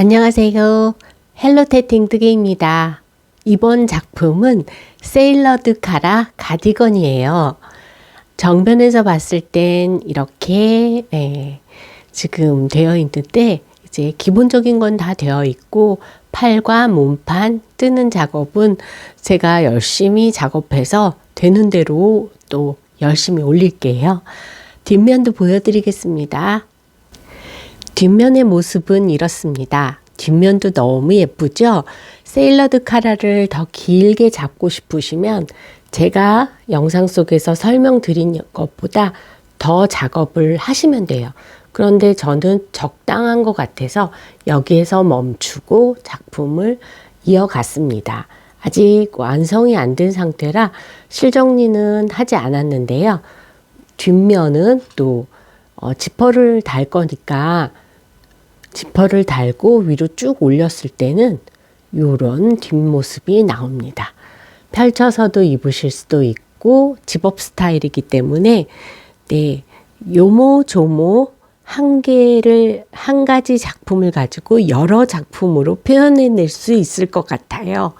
안녕하세요. 헬로테팅드게입니다. 이번 작품은 세일러드 카라 가디건이에요. 정면에서 봤을 땐 이렇게 네, 지금 되어 있는데 이제 기본적인 건 다 되어 있고 팔과 몸판 뜨는 작업은 제가 열심히 작업해서 되는 대로 또 열심히 올릴게요. 뒷면도 보여드리겠습니다. 뒷면의 모습은 이렇습니다. 뒷면도 너무 예쁘죠? 세일러드 카라를 더 길게 잡고 싶으시면 제가 영상 속에서 설명드린 것보다 더 작업을 하시면 돼요. 그런데 저는 적당한 것 같아서 여기에서 멈추고 작품을 이어갔습니다. 아직 완성이 안 된 상태라 실정리는 하지 않았는데요. 뒷면은 또 어, 지퍼를 달 거니까 지퍼를 달고 위로 쭉 올렸을 때는 이런 뒷모습이 나옵니다. 펼쳐서도 입으실 수도 있고 집업 스타일이기 때문에 네 요모조모 한 개를 한 가지 작품을 가지고 여러 작품으로 표현해낼 수 있을 것 같아요.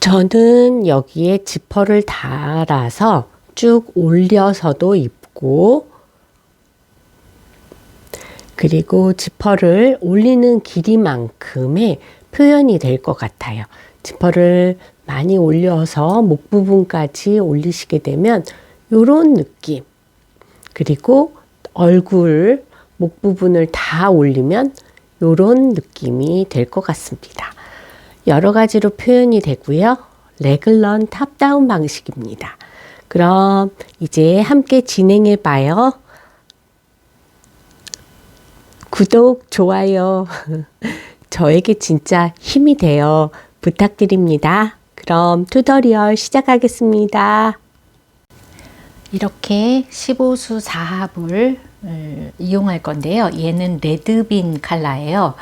저는 여기에 지퍼를 달아서 쭉 올려서도 입고 그리고 지퍼를 올리는 길이만큼의 표현이 될 것 같아요. 지퍼를 많이 올려서 목 부분까지 올리시게 되면 이런 느낌. 그리고 얼굴, 목 부분을 다 올리면 이런 느낌이 될 것 같습니다. 여러 가지로 표현이 되고요. 레글런 탑다운 방식입니다. 그럼 이제 함께 진행해 봐요. 구독, 좋아요. 저에게 진짜 힘이 돼요. 부탁드립니다. 그럼 튜토리얼 시작하겠습니다. 이렇게 15수 4합을 이용할 건데요. 얘는 레드빈 컬러예요.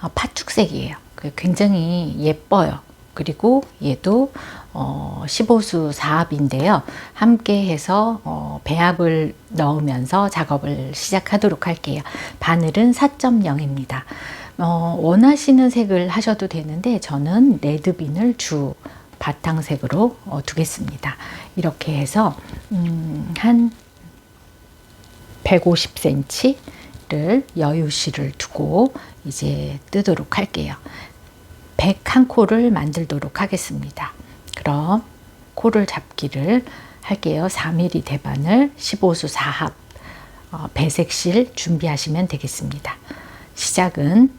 어, 파축색이에요. 굉장히 예뻐요. 그리고 얘도 어, 15수 4합인데요. 함께 해서 어, 배합을 넣으면서 작업을 시작하도록 할게요. 바늘은 4.0입니다. 어, 원하시는 색을 하셔도 되는데 저는 레드빈을 주 바탕색으로 어, 두겠습니다. 이렇게 해서 음, 한 150cm를 여유실을 두고 이제 뜨도록 할게요. 101코를 만들도록 하겠습니다. 그럼 코를 잡기를 할게요. 4mm 대바늘 15수 4합 어, 배색실 준비하시면 되겠습니다. 시작은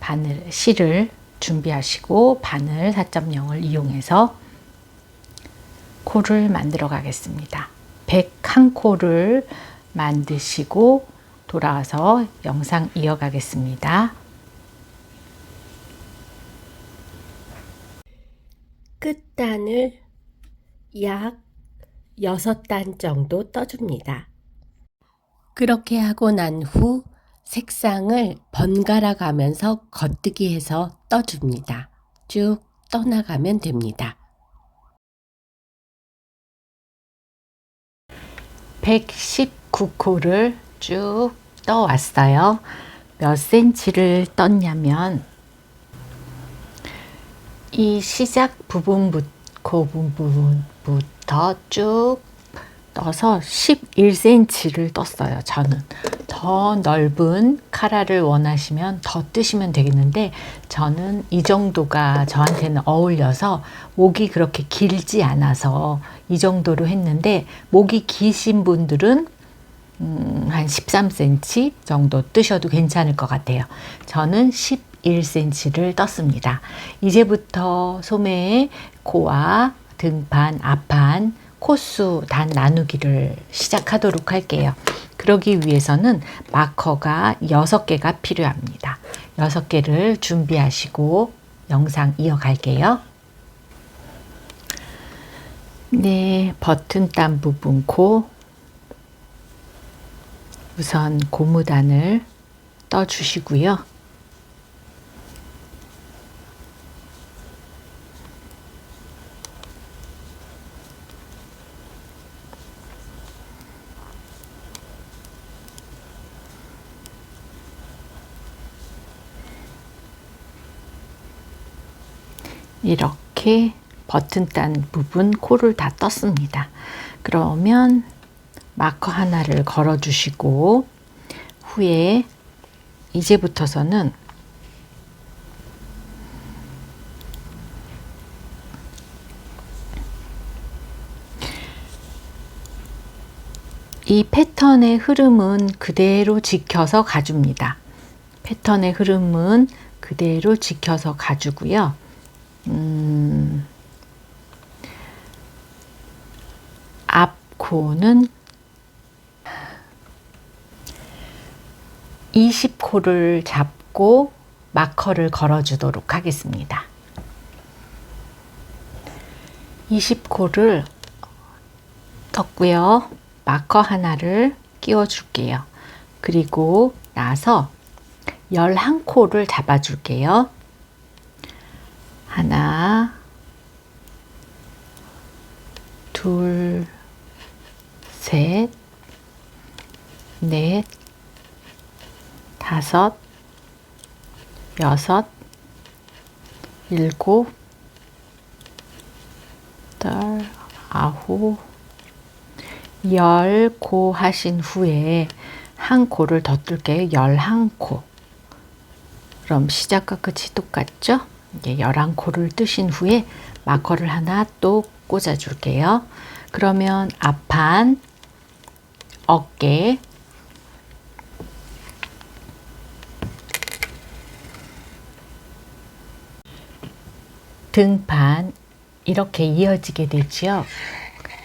바늘 실을 준비하시고 바늘 4.0을 이용해서 코를 만들어 가겠습니다. 101코를 만드시고 돌아와서 영상 이어가겠습니다. 끝단을 약 6단 정도 떠줍니다. 그렇게 하고 난 후 색상을 번갈아 가면서 겉뜨기 해서 떠줍니다. 쭉 떠나가면 됩니다. 119코를 쭉 떠왔어요. 몇 센치를 떴냐면 이 시작 부분부터 그 부분부터 쭉 떠서 11cm를 떴어요. 저는 더 넓은 카라를 원하시면 더 뜨시면 되겠는데 저는 이 정도가 저한테는 어울려서 목이 그렇게 길지 않아서 이 정도로 했는데 목이 기신 분들은 음, 한 13cm 정도 뜨셔도 괜찮을 것 같아요. 저는 11cm를 떴습니다. 이제부터 소매의 코와 등판, 앞판, 코수 단 나누기를 시작하도록 할게요. 그러기 위해서는 마커가 6개가 필요합니다. 6개를 준비하시고 영상 이어갈게요. 네, 버튼 딴 부분 코 우선 고무단을 떠주시고요. 이렇게 버튼 딴 부분 코를 다 떴습니다. 그러면 마커 하나를 걸어 주시고 후에 이제부터서는 이 패턴의 흐름은 그대로 지켜서 가줍니다. 패턴의 흐름은 그대로 지켜서 가주고요. 음, 앞 코는 20코를 잡고 마커를 걸어주도록 하겠습니다. 20코를 떴고요. 마커 하나를 끼워 줄게요. 그리고 나서 11코를 잡아 줄게요. 하나, 둘, 셋, 넷, 다섯, 여섯, 일곱, 여덟, 아홉, 열 코 하신 후에 한 코를 더 뜰게요. 열한 코. 그럼 시작과 끝이 똑같죠? 열한 코를 뜨신 후에 마커를 하나 또 꽂아 줄게요. 그러면 앞판, 어깨, 등판 이렇게 이어지게 되지요.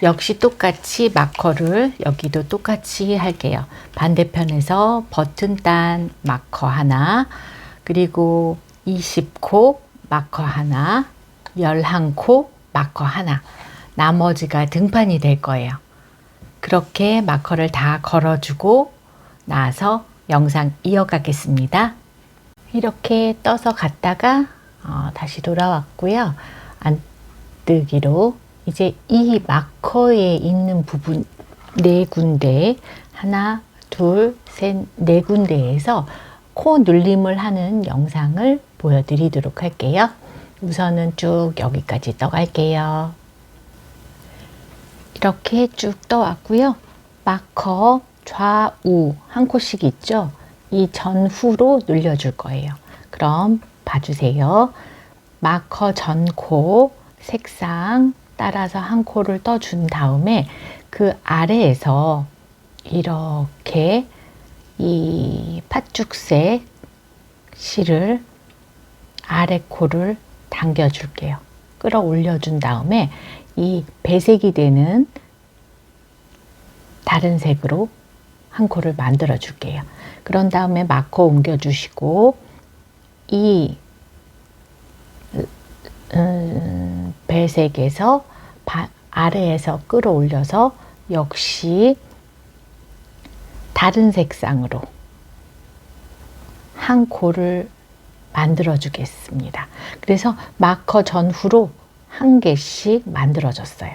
역시 똑같이 마커를 여기도 똑같이 할게요. 반대편에서 버튼 단 마커 하나, 그리고 20코 마커 하나, 11코 마커 하나, 나머지가 등판이 될 거예요. 그렇게 마커를 다 걸어주고 나서 영상 이어가겠습니다. 이렇게 떠서 갔다가 어, 다시 돌아왔고요. 안 뜨기로 이제 이 마커에 있는 부분 네 군데 하나, 둘, 셋, 네 군데에서 코 눌림을 하는 영상을 보여드리도록 할게요. 우선은 쭉 여기까지 떠갈게요. 이렇게 쭉 떠왔고요. 마커 좌우 한 코씩 있죠? 이 전후로 눌려줄 거예요. 그럼 봐주세요. 마커 전코 색상 따라서 한 코를 떠준 다음에 그 아래에서 이렇게 이 팥죽색 실을 아래 코를 당겨 줄게요. 끌어올려 준 다음에 이 배색이 되는 다른 색으로 한 코를 만들어 줄게요. 그런 다음에 마커 옮겨 주시고 이 음, 배색에서 바, 아래에서 끌어올려서 역시 다른 색상으로 한 코를 만들어 주겠습니다. 그래서 마커 전후로 한 개씩 만들어졌어요.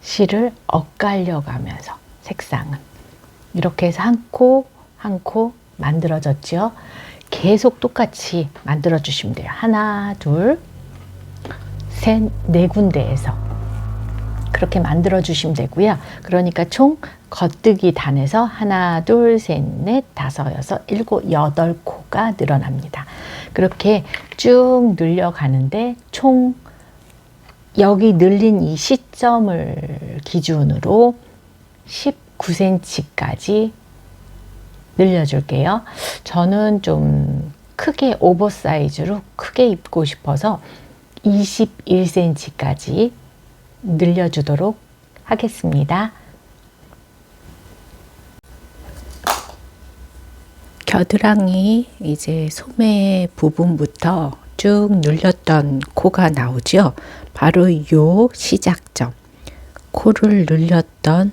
실을 엇갈려 가면서 색상은 이렇게 해서 한 코 한 코 만들어졌죠. 계속 똑같이 만들어 주시면 돼요. 하나, 둘, 셋, 네 군데에서 그렇게 만들어 주시면 되고요. 그러니까 총 겉뜨기 단에서 하나, 둘, 셋, 넷, 다섯, 여섯, 일곱, 여덟 코가 늘어납니다. 그렇게 쭉 늘려가는데 총 여기 늘린 이 시점을 기준으로 19cm까지 늘려줄게요. 저는 좀 크게 오버사이즈로 크게 입고 싶어서 21cm까지 늘려주도록 하겠습니다. 겨드랑이 이제 소매 부분부터 쭉 눌렸던 코가 나오죠. 바로 요 시작점. 코를 늘렸던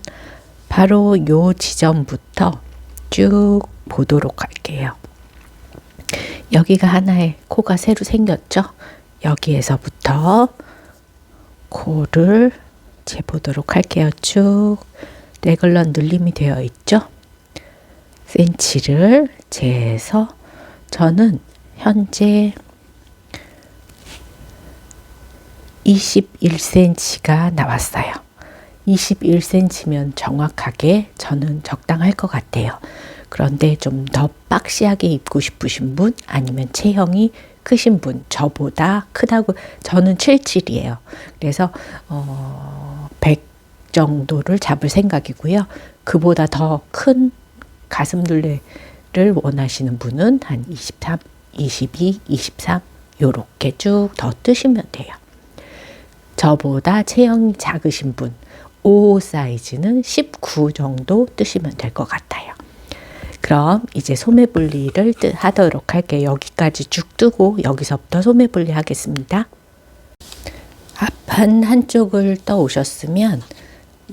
바로 요 지점부터 쭉 보도록 할게요. 여기가 하나의 코가 새로 생겼죠. 여기에서부터 코를 재보도록 할게요. 쭉 레글런 눌림이 되어 있죠. 센치를 재서 저는 현재 21cm가 나왔어요. 21cm면 정확하게 저는 적당할 것 같아요. 그런데 좀 더 박시하게 입고 싶으신 분 아니면 체형이 크신 분 저보다 크다고 저는 77이에요. 그래서 어, 100 정도를 잡을 생각이고요. 그보다 더 큰 가슴둘레를 원하시는 분은 한 23, 22, 23 요렇게 쭉 더 뜨시면 돼요. 저보다 체형이 작으신 분, 5 사이즈는 19 정도 뜨시면 될 것 같아요. 그럼 이제 소매 분리를 하도록 할게요. 여기까지 쭉 뜨고 여기서부터 소매 분리 하겠습니다. 앞판 한쪽을 떠 오셨으면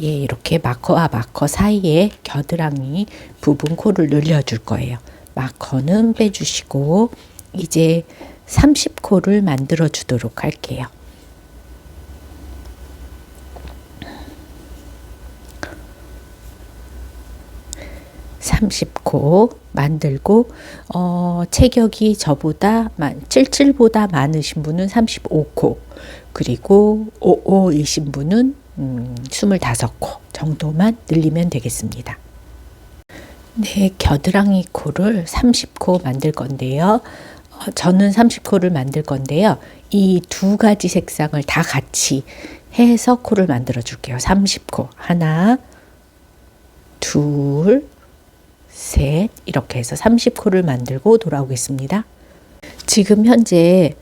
예, 이렇게 마커와 마커 사이에 겨드랑이 부분 코를 늘려줄 거예요. 마커는 빼주시고 이제 30코를 만들어 주도록 할게요. 30코 만들고 어, 체격이 저보다 77보다 많으신 분은 35코 그리고 55이신 분은 음, 25코 정도만 늘리면 되겠습니다. 네, 겨드랑이 코를 30코 만들 건데요. 어, 저는 30코를 만들 건데요. 이 두 가지 색상을 다 같이 해서 코를 만들어 줄게요. 30코. 하나, 둘, 셋 이렇게 해서 30코를 만들고 돌아오겠습니다. 지금 현재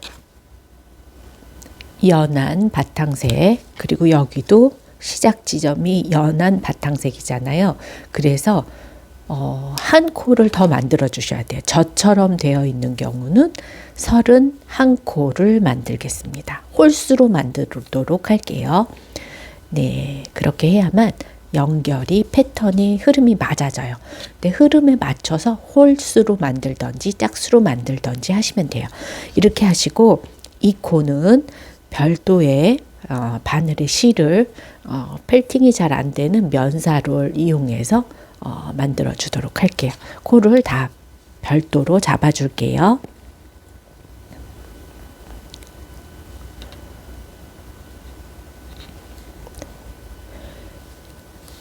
연한 바탕색 그리고 여기도 시작 지점이 연한 바탕색이잖아요. 그래서 어, 한 코를 더 만들어 주셔야 돼요. 저처럼 되어 있는 경우는 31코를 만들겠습니다. 홀수로 만들도록 할게요. 네, 그렇게 해야만 연결이 패턴이 흐름이 맞아져요. 근데 흐름에 맞춰서 홀수로 만들던지 짝수로 만들던지 하시면 돼요. 이렇게 하시고 이 코는 별도의 어, 바늘의 실을 어, 펠팅이 잘 안 되는 면사를 이용해서 어, 만들어 주도록 할게요. 코를 다 별도로 잡아 줄게요.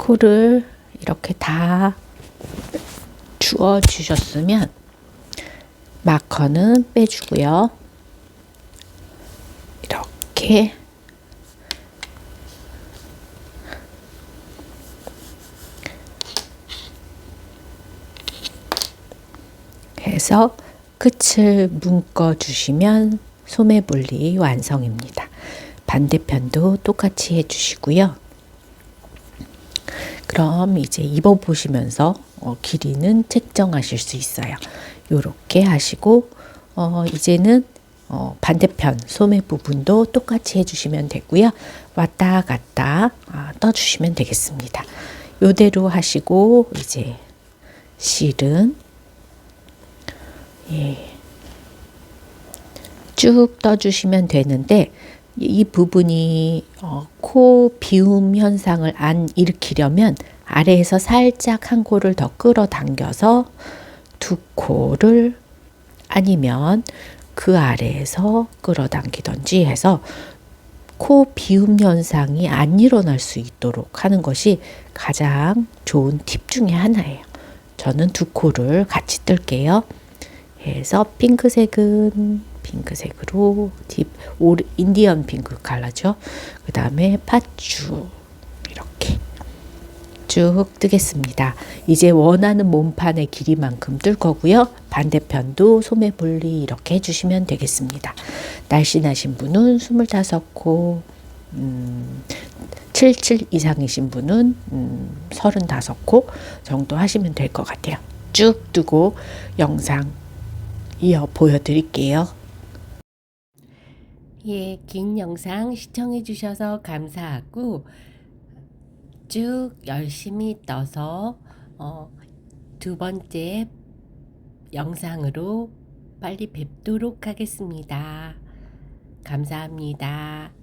코를 이렇게 다 주어 주셨으면 마커는 빼주고요. 이렇게 해서 끝을 묶어 주시면 소매 분리 완성입니다. 반대편도 똑같이 해주시고요. 그럼 이제 입어 보시면서 어, 길이는 책정하실 수 있어요. 이렇게 하시고 어, 이제는 어, 반대편 소매 부분도 똑같이 해주시면 되고요. 왔다 갔다 아, 떠주시면 되겠습니다. 요대로 하시고 이제 실은 예, 쭉 떠주시면 되는데 이 부분이 어, 코 비움 현상을 안 일으키려면 아래에서 살짝 한 코를 더 끌어당겨서 두 코를 아니면 그 아래에서 끌어당기던지 해서 코 비움 현상이 안 일어날 수 있도록 하는 것이 가장 좋은 팁 중에 하나예요. 저는 두 코를 같이 뜰게요. 해서 핑크색은 핑크색으로 딥올 인디언 핑크 컬러죠. 그 다음에 팥주 이렇게 쭉 뜨겠습니다. 이제 원하는 몸판의 길이만큼 뜰 거고요. 반대편도 소매 분리 이렇게 해주시면 되겠습니다. 날씬하신 분은 25코, 음, 77 이상이신 분은 음, 35코 정도 하시면 될 것 같아요. 쭉 뜨고 영상 이어 보여드릴게요. 예, 긴 영상 시청해 주셔서 감사하고 쭉 열심히 떠서 어, 두 번째 영상으로 빨리 뵙도록 하겠습니다. 감사합니다.